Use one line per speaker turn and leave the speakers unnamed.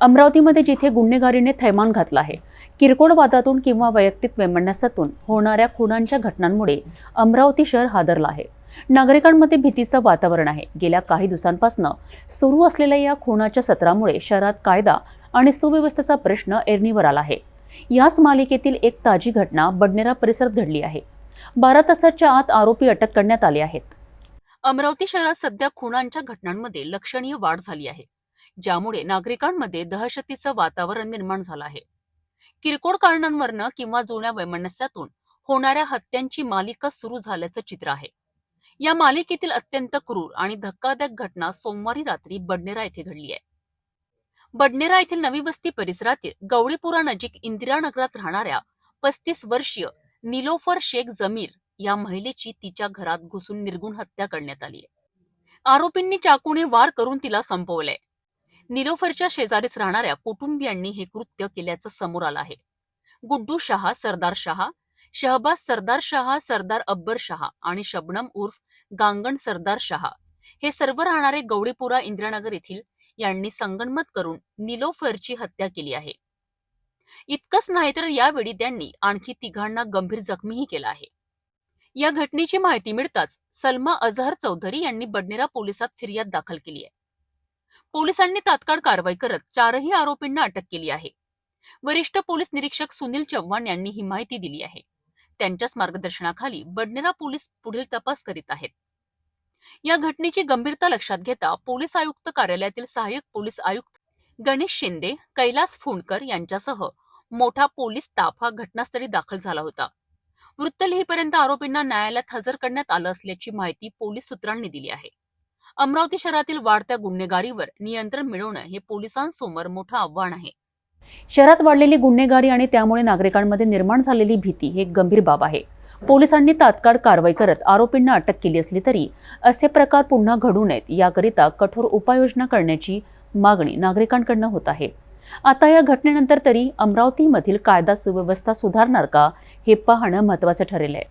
अमरावतीमध्ये जिथे गुन्हेगारीने थैमान घातला आहे किरकोळ वादातून किंवा वैयक्तिक वैमनस्यातून होणाऱ्या खुनांच्या घटनांमुळे अमरावती शहर हादरलं आहे. नागरिकांमध्ये भीतीचं वातावरण आहे. गेल्या काही दिवसांपासून सुरू असलेल्या या खुनाच्या सत्रामुळे शहरात कायदा आणि सुव्यवस्थेचा प्रश्न एरणीवर आला आहे. याच मालिकेतील एक ताजी घटना बडनेरा परिसरात घडली आहे. बारा तासाच्या आत आरोपी अटक करण्यात आले आहेत. अमरावती शहरात सध्या खुनांच्या घटनांमध्ये लक्षणीय वाढ झाली आहे. ज्यामुळे नागरिकांमध्ये दहशतीचं वातावरण निर्माण झालं आहे. किरकोळ कारणांवरनं किंवा जुन्या वैमनस्यातून होणाऱ्या हत्यांची मालिका सुरू झाल्याचं चित्र आहे. या मालिकेतील अत्यंत क्रूर आणि धक्कादायक घटना सोमवारी रात्री बडनेरा येथे घडली आहे. बडनेरा येथील नवी वस्ती परिसरातील गवळीपुरा नजीक इंदिरानगरात राहणाऱ्या पस्तीस वर्षीय निलोफर शेख जमीर या महिलेची तिच्या घरात घुसून निर्गुण हत्या करण्यात आली आहे. आरोपींनी चाकूने वार करून तिला संपवलंय. निलोफरच्या शेजारीच राहणाऱ्या कुटुंबियांनी हे कृत्य केल्याचं समोर आलं आहे. गुड्डू शहा सरदार शहा शहबाज सरदार शहा सरदार अब्बर शहा आणि शबनम उर्फ गांगण सरदार शहा हे सर्व राहणारे गौडीपुरा इंदिरानगर येथील यांनी संगणमत करून निलोफरची हत्या केली आहे. इतकंच नाही तर यावेळी त्यांनी आणखी तिघांना गंभीर जखमीही केला आहे. या घटनेची माहिती मिळताच सलमा अझहर चौधरी यांनी बडनेरा पोलिसात फिर्याद दाखल केली आहे. पोलिसांनी तात्काळ कारवाई करत चारही आरोपींना अटक केली आहे. वरिष्ठ पोलीस निरीक्षक सुनील चव्हाण यांनी ही माहिती दिली आहे. त्यांच्याच मार्गदर्शनाखाली बडनेरा पोलीस पुढील तपास करीत आहेत. या घटनेची गंभीरता लक्षात घेता पोलीस आयुक्त कार्यालयातील सहाय्यक पोलीस आयुक्त गणेश शिंदे कैलास फुंडकर यांच्यासह मोठा पोलीस ताफा हा घटनास्थळी दाखल झाला होता. वृत्त लिहिपर्यंत आरोपींना न्यायालयात हजर करण्यात आलं असल्याची माहिती पोलीस सूत्रांनी दिली आहे. अमरावती शहरातील वाढत्या गुन्हेगारीवर नियंत्रण मिळवणं हे पोलिसांसमोर मोठं आव्हान आहे. शहरात वाढलेली गुन्हेगारी आणि त्यामुळे नागरिकांमध्ये निर्माण झालेली भीती हे गंभीर बाब आहे. पोलिसांनी तात्काळ कारवाई करत आरोपींना अटक केली असली तरी असे प्रकार पुन्हा घडू नयेत याकरिता कठोर उपाययोजना करण्याची मागणी नागरिकांकडनं होत आहे. आता या घटनेनंतर तरी अमरावतीमधील कायदा सुव्यवस्था सुधारणार का हे पाहणं महत्त्वाचं ठरेल आहे.